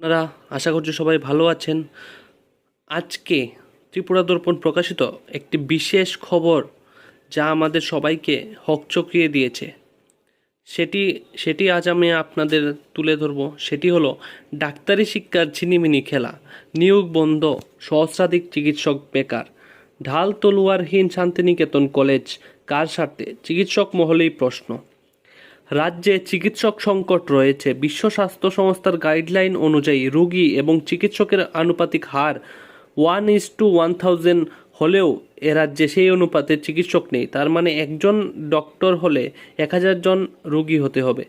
আপনারা আশা করছি সবাই ভালো আছেন। আজকে ত্রিপুরা দর্পণ প্রকাশিত একটি বিশেষ খবর যা আমাদের সবাইকে হকচকিয়ে দিয়েছে। সেটি সেটি আজ আমি আপনাদের তুলে ধরব। সেটি হলো ডাক্তারি শিক্ষার ছিনিমিনি খেলা। নিয়োগ বন্ধ, সহস্রাধিক চিকিৎসক বেকার। ঢাল তলুয়ারহীন শান্তিনিকেতন কলেজ, কার স্বার্থে? চিকিৎসক মহলেই প্রশ্ন। রাজ্যে চিকিৎসক সংকট রয়েছে। বিশ্ব স্বাস্থ্য সংস্থার গাইডলাইন অনুযায়ী রোগী এবং চিকিৎসকের আনুপাতিক হার one is to one thousand হলেও এ রাজ্যে সেই অনুপাতে চিকিৎসক নেই। তার মানে একজন ডক্টর হলে এক হাজার জন রোগী হতে হবে।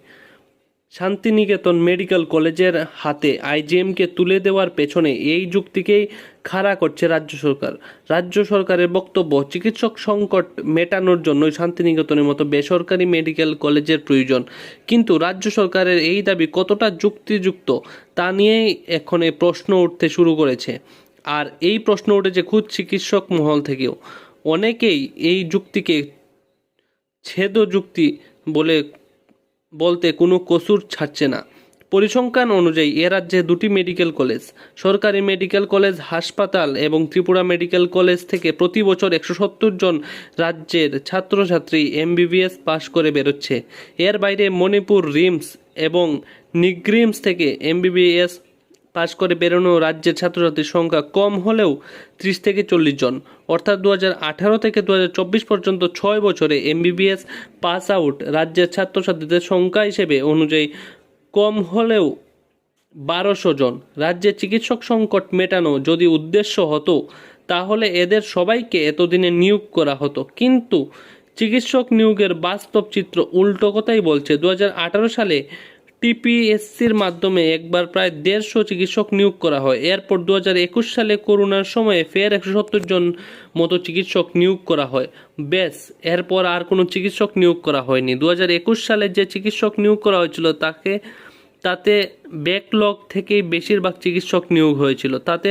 শান্তিনিকেতন মেডিকেল কলেজের হাতে আইজিএমকে তুলে দেওয়ার পেছনে এই যুক্তিকেই খাড়া করছে রাজ্য সরকার। রাজ্য সরকারের বক্তব্য, চিকিৎসক সংকট মেটানোর জন্যই শান্তিনিকেতনের মতো বেসরকারি মেডিকেল কলেজের প্রয়োজন। কিন্তু রাজ্য সরকারের এই দাবি কতটা যুক্তিযুক্ত, তা নিয়েই এখন প্রশ্ন উঠতে শুরু করেছে। আর এই প্রশ্ন উঠেছে খুদ চিকিৎসক মহল থেকেও। অনেকেই এই যুক্তিকে ছেদ যুক্তি বলে বলতে কোনো কসুর ছাড়ছে না। পরিসংখ্যান অনুযায়ী এ রাজ্যে দুটি মেডিকেল কলেজ, সরকারি মেডিকেল কলেজ, হাসপাতাল এবং ত্রিপুরা মেডিকেল কলেজ থেকে প্রতি বছর একশো সত্তর জন রাজ্যের ছাত্রছাত্রী এমবিবিএস পাশ করে বেরোচ্ছে। এর বাইরে মণিপুর, রিমস এবং নিগ্রিমস থেকে এমবিবিএস পাশ করে বেরোনো রাজ্যের ছাত্রছাত্রীর সংখ্যা কম হলেও ত্রিশ থেকে চল্লিশ জন। অর্থাৎ দু থেকে দু পর্যন্ত ছয় বছরে এমবিবিএস পাস আউট রাজ্যের ছাত্রছাত্রীদের সংখ্যা হিসেবে অনুযায়ী কম হলেও বারোশো জন। রাজ্যে চিকিৎসক সংকট মেটানো যদি উদ্দেশ্য হতো, তাহলে এদের সবাইকে এতদিনে নিয়োগ করা হতো। কিন্তু চিকিৎসক নিয়োগের বাস্তব চিত্র উল্টো কথাই বলছে। দু হাজার আঠারো সালে টিপিএসসির মাধ্যমে একবার প্রায় দেড়শো চিকিৎসক নিয়োগ করা হয়। এরপর দু একুশ সালে করোনার সময়ে ফের একশো সত্তর জন মতো চিকিৎসক নিয়োগ করা হয়। ব্যাস, এরপর আর কোনো চিকিৎসক নিয়োগ করা হয়নি। দু সালে যে চিকিৎসক নিয়োগ করা হয়েছিল তাকে তাতে ব্যাকলগ থেকেই বেশিরভাগ চিকিৎসক নিয়োগ হয়েছিল। তাতে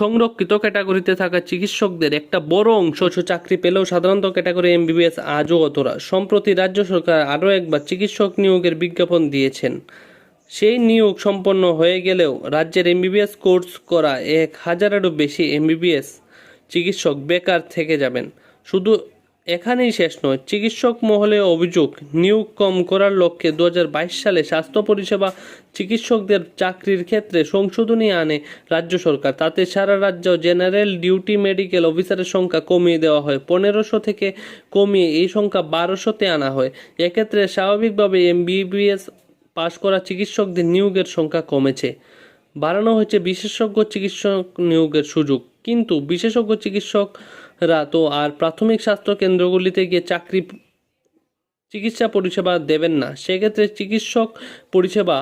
সংরক্ষিত ক্যাটাগরিতে থাকা চিকিৎসকদের একটা বড় অংশ চাকরি পেলেও সাধারণত ক্যাটাগরি এমবিবিএস আজও অতরা সম্প্রতি রাজ্য সরকার আরও একবার চিকিৎসক নিয়োগের বিজ্ঞাপন দিয়েছেন। সেই নিয়োগ সম্পন্ন হয়ে গেলেও রাজ্যের এমবিবিএস কোর্স করা এক হাজারেরও বেশি এমবিবিএস চিকিৎসক বেকার থেকে যাবেন। শুধু এখানেই শেষ নয়। চিকিৎসক মহলে অভিযোগ, নিয়োগ কম করার লক্ষ্যে দু হাজার বাইশ সালে স্বাস্থ্য পরিষেবা চিকিৎসকদের চাকরির ক্ষেত্রে সংশোধনী আনে রাজ্য সরকার। তাতে সারা রাজ্য জেনারেল ডিউটি মেডিকেল অফিসারের সংখ্যা কমিয়ে দেওয়া হয়। পনেরোশো থেকে কমিয়ে এই সংখ্যা বারোশোতে আনা হয়। এক্ষেত্রে স্বাভাবিকভাবে এমবিবিএস পাশ করা চিকিৎসকদের নিয়োগের সংখ্যা কমেছে। বাড়ানো হয়েছে বিশেষজ্ঞ চিকিৎসক নিয়োগের সুযোগ। কিন্তু বিশেষজ্ঞ চিকিৎসকরা তো আর প্রাথমিক স্বাস্থ্য কেন্দ্রগুলিতে গিয়ে চাকরি চিকিৎসা পরিষেবা দেবেন না। সেক্ষেত্রে চিকিৎসক পরিষেবা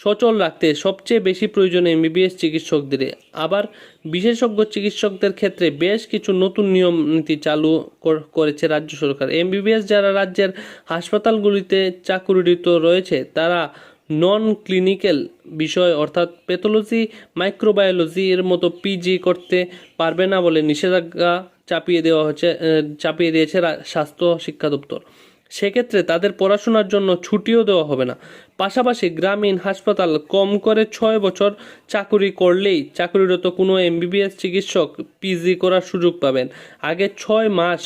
সচল রাখতে সবচেয়ে বেশি প্রয়োজন এমবিবিএস চিকিৎসকদের। আবার বিশেষজ্ঞ চিকিৎসকদের ক্ষেত্রে বেশ কিছু নতুন নিয়ম নীতি চালু করেছে রাজ্য সরকার। এমবিবিএস যারা রাজ্যের হাসপাতালগুলিতে চাকুরিরত রয়েছে, তারা নন ক্লিনিক্যাল বিষয়, অর্থাৎ প্যাথোলজি মাইক্রোবায়োলজি এর মতো পিজি করতে পারবে না বলে নিষেধাজ্ঞা চাপিয়ে দেওয়া হচ্ছে চাপিয়ে দিয়েছে স্বাস্থ্য শিক্ষা দপ্তর। সেক্ষেত্রে তাদের পড়াশোনার জন্য ছুটিও দেওয়া হবে না। পাশাপাশি গ্রামীণ হাসপাতাল কম করে ছয় বছর চাকুরি করলেই চাকুরিরত কোনো এমবিবিএস চিকিৎসক পিজি করার সুযোগ পাবেন। আগে ছয় মাস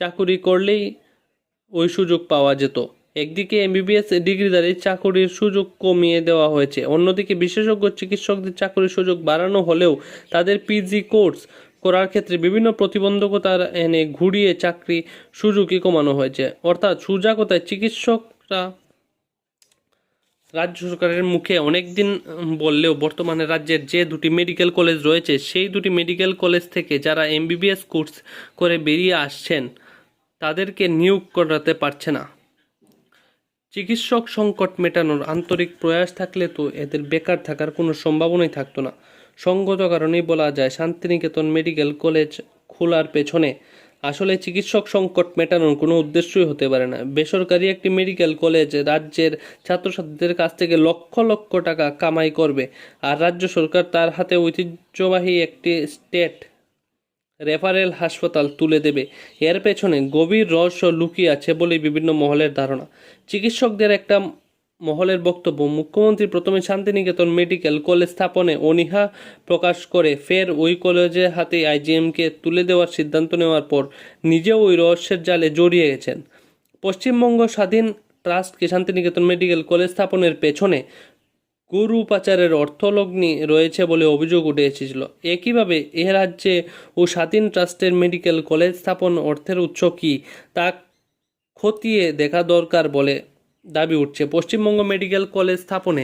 চাকুরি করলেই ওই সুযোগ পাওয়া যেত। একদিকে এমবিবিএস ডিগ্রিধারী চাকুরির সুযোগ কমিয়ে দেওয়া হয়েছে। অন্যদিকে বিশেষজ্ঞ চিকিৎসকদের চাকুরির সুযোগ বাড়ানো হলেও তাদের পিজি কোর্স করার ক্ষেত্রে বিভিন্ন প্রতিবন্ধকতার এনে ঘুরিয়ে চাকরি সুযোগই কমানো হয়েছে। অর্থাৎ সুজা কথায় চিকিৎসকরা রাজ্য সরকারের মুখে অনেক দিন বললেও বর্তমানে রাজ্যের যে দুটি মেডিকেল কলেজ রয়েছে, সেই দুটি মেডিকেল কলেজ থেকে যারা এমবিবিএস কোর্স করে বেরিয়ে আসছেন, তাদেরকে নিয়োগ করাতে পারছে না। চিকিৎসক সংকট মেটানোর আন্তরিক প্রয়াস থাকলে তো এদের বেকার থাকার কোনো সম্ভাবনাই থাকতো না। সঙ্গত কারণেই বলা যায়, শান্তিনিকেতন মেডিকেল কলেজ খোলার পেছনে। আসলে চিকিৎসক সংকট মেটানোর কোনো উদ্দেশ্যই হতে পারে না। বেসরকারি একটি মেডিকেল কলেজ রাজ্যের ছাত্রছাত্রীদের কাছ থেকে লক্ষ লক্ষ টাকা কামাই করবে, আর রাজ্য সরকার তার হাতে ঐতিহ্যবাহী একটি স্টেট রেফারেল হাসপাতাল তুলে দেবে। এর পেছনে গভীর রহস্য লুকিয়ে আছে বলে বিভিন্ন মহলের ধারণা। চিকিৎসকদের একটা মহলের বক্তব্য, মুখ্যমন্ত্রী প্রথমে শান্তিনিকেতন মেডিকেল কলেজ স্থাপনে অনীহা প্রকাশ করে, ফের ওই কলেজের হাতে আইজিএমকে তুলে দেওয়ার সিদ্ধান্ত নেওয়ার পর নিজেও ওই রহস্যের জালে জড়িয়ে গেছেন। পশ্চিমবঙ্গ স্বাধীন ট্রাস্টকে শান্তিনিকেতন মেডিকেল কলেজ স্থাপনের পেছনে গরু পাচারের অর্থলগ্নি রয়েছে বলে অভিযোগ উঠে এসেছিল। একইভাবে এ রাজ্যে ও স্বাধীন ট্রাস্টের মেডিকেল কলেজ স্থাপন অর্থের উৎস কী তা খতিয়ে দেখা দরকার বলে দাবি উঠছে। পশ্চিমবঙ্গ মেডিকেল কলেজ স্থাপনে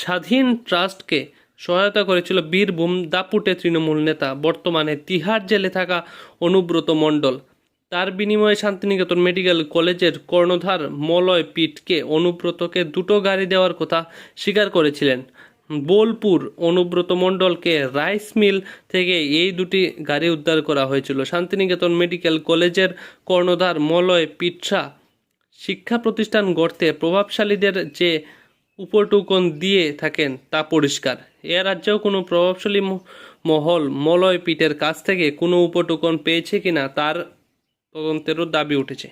স্বাধীন ট্রাস্টকে সহায়তা করেছিল বীরভূম দাপুটে তৃণমূল নেতা। বর্তমানে তিহার জেলে থাকা অনুব্রত মণ্ডল তার বিনিময়ে শান্তিনিকেতন মেডিকেল কলেজের কর্ণধার মলয় পিটকে অনুব্রতকে দুটো গাড়ি দেওয়ার কথা স্বীকার করেছিলেন। বোলপুর অনুব্রত মণ্ডলকে রাইস মিল থেকে এই দুটি গাড়ি উদ্ধার করা হয়েছিল। শান্তিনিকেতন মেডিকেল কলেজের কর্ণধার মলয় পিটসা শিক্ষা প্রতিষ্ঠান গড়তে প্রভাবশালীদের যে উপটুকন দিয়ে থাকেন তা পরিষ্কার। এ রাজ্যেও কোনো প্রভাবশালী মহল মলয় পিটের কাছ থেকে কোনো উপটুকন পেয়েছে কিনা তার তদন্তেরও দাবি উঠেছে